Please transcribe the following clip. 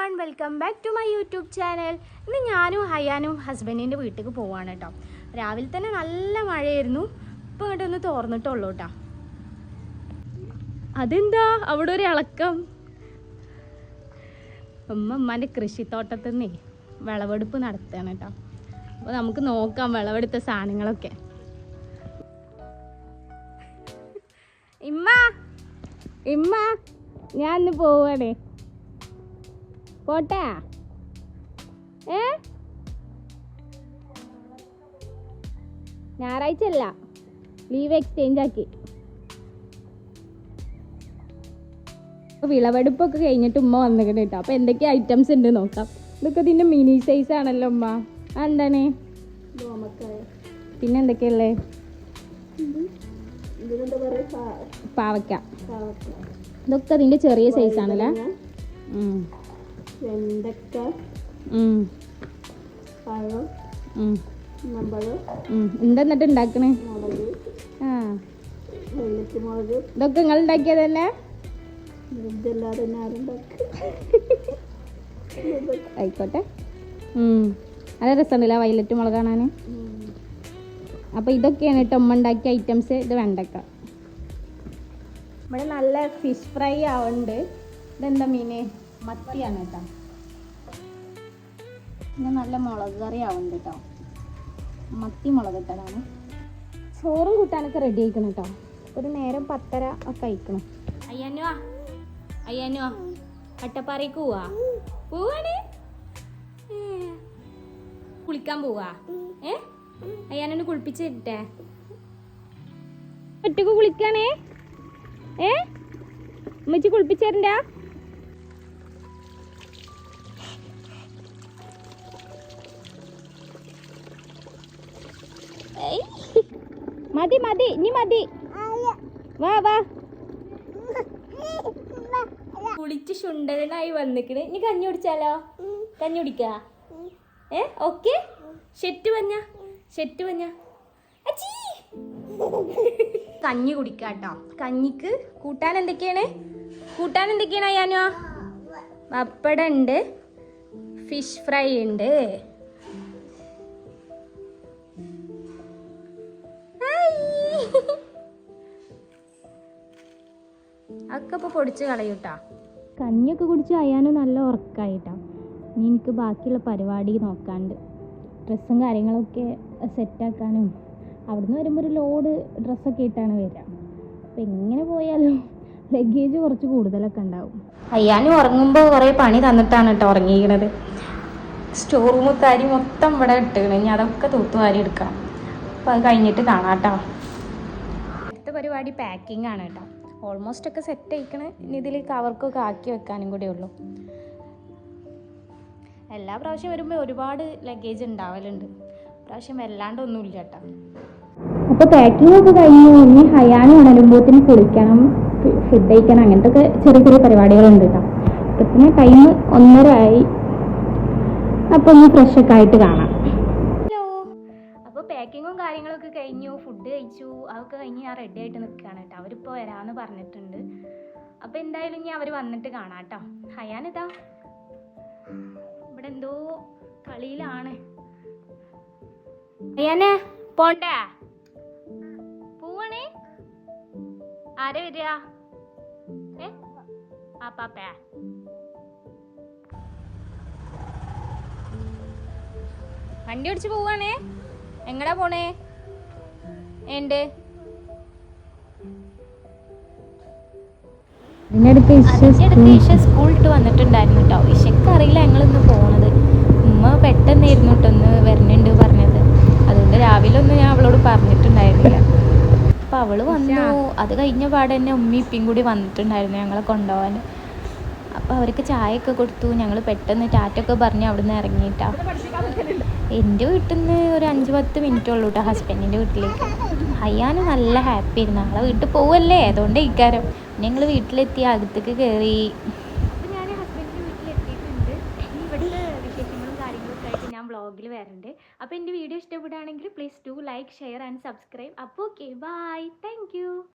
One welcome back to my YouTube channel ഇന്ന് ഞാനും ഹയാനും ഹസ്ബൻഡിന്റെ വീട്ടിലേക്ക് പോവാണ് കേട്ടോ രാവിലെ തന്നെ നല്ല മഴയായിരുന്നു. ഇപ്പം ഇങ്ങോട്ട് ഒന്ന് തോർന്നിട്ടുള്ളൂ കേട്ടോ അതെന്താ? അവിടെ ഒരു ഇളക്കം. ഉമ്മ ഉമ്മാന്റെ കൃഷിത്തോട്ടത്തിൽ നിന്നേ വിളവെടുപ്പ് നടത്തുകയാണ് കേട്ടോ അപ്പോൾ നമുക്ക് നോക്കാം വിളവെടുത്ത സാധനങ്ങളൊക്കെ. ഇമ്മ ഇമ്മ ഞാൻ ഇന്ന് പോവാണേ. പോട്ടെ? ഏ? ഞായറാഴ്ച അല്ല. ലീവ് എക്സ്ചേഞ്ച് ആക്കി. വിളവെടുപ്പൊക്കെ കഴിഞ്ഞിട്ട് ഉമ്മ വന്നിട്ടുണ്ട് കേട്ടോ അപ്പൊ എന്തൊക്കെ ഐറ്റംസ് ഉണ്ട് നോക്കാം. ഇതൊക്കെ ഇതിന്റെ മിനി സൈസ് ആണല്ലോ ഉമ്മ. എന്താണ്? പിന്നെ എന്തൊക്കെയല്ലേ പാവയ്ക്ക. ഇതൊക്കെ ഇതിന്റെ ചെറിയ സൈസ് ആണല്ലേ. വെണ്ടക്ക. പഴം ഉം. നമ്പറ് ഉം. എന്താ എന്നിട്ട് ഉണ്ടാക്കണേ? ആ. ഇതൊക്കെ നിങ്ങൾ ഉണ്ടാക്കിയതല്ലേ? ആയിക്കോട്ടെ. നല്ല രസമുണ്ടല്ലേ വയലറ്റ് മുളക് കാണാൻ അപ്പോൾ ഇതൊക്കെയാണ് കേട്ടോ ഉമ്മ ഉണ്ടാക്കിയ ഐറ്റംസ്. ഇത് വെണ്ടക്ക. ഇവിടെ നല്ല ഫിഷ് ഫ്രൈ ആവുന്നുണ്ട്. ഇതെന്താ മീന്? മത്തിയാണ് കേട്ടോ പിന്നെ നല്ല മുളക് കറി ആവുന്നുണ്ട് കേട്ടോ. മത്തി മുളക് ഇട്ടതാണ്. ചോറും കൂട്ടാനൊക്കെ റെഡി ആയിക്കണം കേട്ടോ. ഒരു നേരം പത്തര ഒക്കെ അയക്കണം അയ്യാനുവാ അയ്യാനുവാ അട്ടപ്പാറയ്ക്ക് പോവാ? പോവാണ്? കുളിക്കാൻ പോവാ? ഏ? അയ്യാനെ കുളിപ്പിച്ച് തരട്ടെ? ഒറ്റയ്ക്ക് കുളിക്കാണേ? ഏ? ഉമ്മച്ചി കുളിപ്പിച്ച് മതി മതി ഇനി മതി വാ വാ കുളിച്ച് ശുണ്ടരനായി വന്നിക്കണ്. ഇനി കഞ്ഞി കുടിച്ചാലോ? കഞ്ഞി കുടിക്ക? ഏ ഓക്കെ. ഷെറ്റ് വഞ്ഞ ഷെറ്റ് വഞ്ഞ അച്ചീ. കഞ്ഞി കുടിക്കാട്ടോ. കഞ്ഞിക്ക് കൂട്ടാൻ എന്തൊക്കെയാണ്? കൂട്ടാൻ എന്തൊക്കെയാണ് അയ്യാനോ? പപ്പട ഉണ്ട് ഫിഷ് ഫ്രൈ ഉണ്ട്. അതൊക്കെ ഇപ്പോൾ പൊടിച്ച് കളയൂട്ടാ. കഞ്ഞിയൊക്കെ കുടിച്ച് അയ്യാനും നല്ല ഉറക്കായിട്ടാ. ഇനി എനിക്ക് ബാക്കിയുള്ള പരിപാടി നോക്കാണ്ട്. ഡ്രസ്സും കാര്യങ്ങളൊക്കെ സെറ്റാക്കാനും. അവിടുന്ന് വരുമ്പോൾ ഒരു ലോഡ് ഡ്രസ്സൊക്കെ ഇട്ടാണ് വരിക. അപ്പം എങ്ങനെ പോയാലും ലഗേജ് കുറച്ച് കൂടുതലൊക്കെ ഉണ്ടാവും. അയ്യാനും ഉറങ്ങുമ്പോൾ കുറേ പണി തന്നിട്ടാണ് കേട്ടോ ഉറങ്ങിയിരിക്കണത്. സ്റ്റോർ റൂം താരി മൊത്തം ഇവിടെ ഇട്ടുകണ് ഇനി അതൊക്കെ തൂത്തുവാരി എടുക്കാം. അപ്പോൾ അത് കഴിഞ്ഞിട്ട് കാണാം കേട്ടോ അടുത്ത പരിപാടി പാക്കിംഗ് ആണ് കേട്ടോ ഓൾമോസ്റ്റ് ഒക്കെ സെറ്റ് ആയിക്കണേ. ഇനി ഇതിൽ കവർക്കൊക്കെ ആക്കി വെക്കാനും കൂടെ ഉള്ളൂ. എല്ലാ പ്രാവശ്യം വരുമ്പോൾ ഒരുപാട് ലഗേജ് ഉണ്ടാവലുണ്ട്. പ്രാവശ്യം വല്ലാണ്ടൊന്നുമില്ല കേട്ടോ അപ്പോൾ പാക്കിംഗ് ഒക്കെ കഴിഞ്ഞു ഇനി ഹയാനും ഉണരുമ്പോത്തിന് കുളിക്കണം ഫുഡ് കഴിക്കണം അങ്ങനത്തെ ഒക്കെ ചെറിയ ചെറിയ പരിപാടികളുണ്ട് കേട്ടോ ഇപ്പത്തിന് ടൈം ഒന്നര ആയി അപ്പോൾ ഒന്ന് ഫ്രഷൊക്കെ ആയിട്ട് കാണാം. പാക്കിങ്ങും കാര്യങ്ങളൊക്കെ കഴിഞ്ഞു ഫുഡ് കഴിച്ചു അതൊക്കെ കഴിഞ്ഞ് ഞാൻ റെഡി ആയിട്ട് നിൽക്കുകയാണ് കേട്ടോ അവരിപ്പോൾ വരാമെന്ന് പറഞ്ഞിട്ടുണ്ട്. അപ്പോൾ എന്തായാലും ഇനി അവർ വന്നിട്ട് കാണാം കേട്ടോ ഹയാനിതാ? ഇവിടെ എന്തോ കളിയിലാണ്. ഹയാനെ പോണ്ടേ? പോവണേ? ആരെ വരിക? ഏ? ആപ്പാപ്പയാ വണ്ടി ഓടിച്ച് പോവാണേ? എങ്ങടാ പോണേ? എന്റെ ഇഷ സ്കൂൾ ഇട്ട് വന്നിട്ടുണ്ടായിരുന്നു കേട്ടോ ഇഷയ്ക്ക് അറിയില്ല ഞങ്ങളിന്ന് പോണത്. ഉമ്മ പെട്ടെന്നായിരുന്നു കേട്ടോ ഒന്ന് വരണുണ്ട് പറഞ്ഞത്. അതുകൊണ്ട് രാവിലെ ഒന്നും ഞാൻ അവളോട് പറഞ്ഞിട്ടുണ്ടായിരുന്നില്ല. അപ്പം അവൾ വന്നു. അത് കഴിഞ്ഞ പാടെ തന്നെ ഉമ്മ ഇപ്പിയും കൂടി വന്നിട്ടുണ്ടായിരുന്നു ഞങ്ങളെ കൊണ്ടുപോകാൻ അപ്പോൾ അവർക്ക് ചായയൊക്കെ കൊടുത്തു. ഞങ്ങൾ പെട്ടെന്ന് ടാറ്റൊക്കെ പറഞ്ഞ് അവിടുന്ന് ഇറങ്ങിയിട്ടാ. എന്റെ വീട്ടിൽ നിന്ന് ഒരു അഞ്ച് പത്ത് മിനിറ്റ് ഉള്ളൂ കേട്ടോ ഹസ്ബൻഡിന്റെ വീട്ടിലേക്ക്. അയ്യാന് നല്ല ഹാപ്പി ആയിരുന്നു. നാളെ വീട്ടിൽ പോവല്ലേ? അതുകൊണ്ട് ഇക്കാരം ഞങ്ങൾ വീട്ടിലെത്തി അകത്തേക്ക് കയറി ഞാൻ വ്ളോഗിൽ അപ്പോൾ എന്റെ വീഡിയോ ഇഷ്ടപ്പെടുകയാണെങ്കിൽ please do like share and subscribe അപ്പോൾ ഓക്കെ ബൈ താങ്ക്